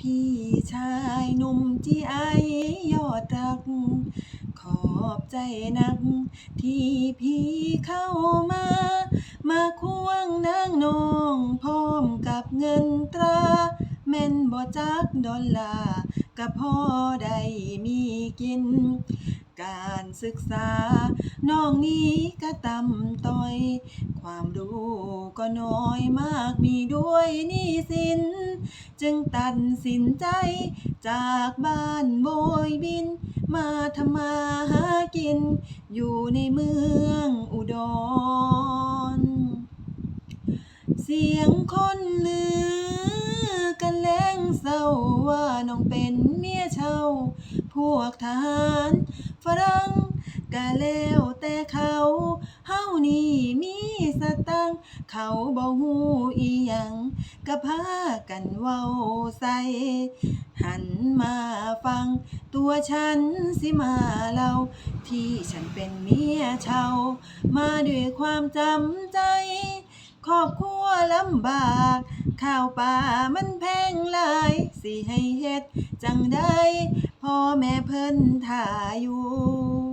พี่ชายหนุ่มที่ไอยอดรัก ขอบใจนัก ที่พี่เข้ามา มาควงนางนองพร้อมกับเงินตราแม่นบ่จักดอลลาร์ก็พอได้มีกิน การศึกษา น้องนี้ก็ต่ำต้อย ความรู้ก็น้อยมากมีด้วยหนี้สิน จึงตัดสินใจ จากบ้านโบยบิน มาทำมาหากิน อยู่ในเมืองอุดร เสียงคนลือกันแลงเศร้าว่าน้องเป็นเมียเช่า พวกทหารฝรั่งก็แล้วแต่เขา เฮานี่มีสตังค์ เขาบ่ฮู้อิหยังก็พากันเว้าใส่หันมาฟัง ตัวฉันสิมาเล่าที่ฉันเป็นเมียเช่ามาด้วยความจำใจ ครอบครัวลำบาก ข้าวปลามันแพงหลาย สิให้เฮ็ดจังใดพ่อแม่เพิ่นท่าอยู่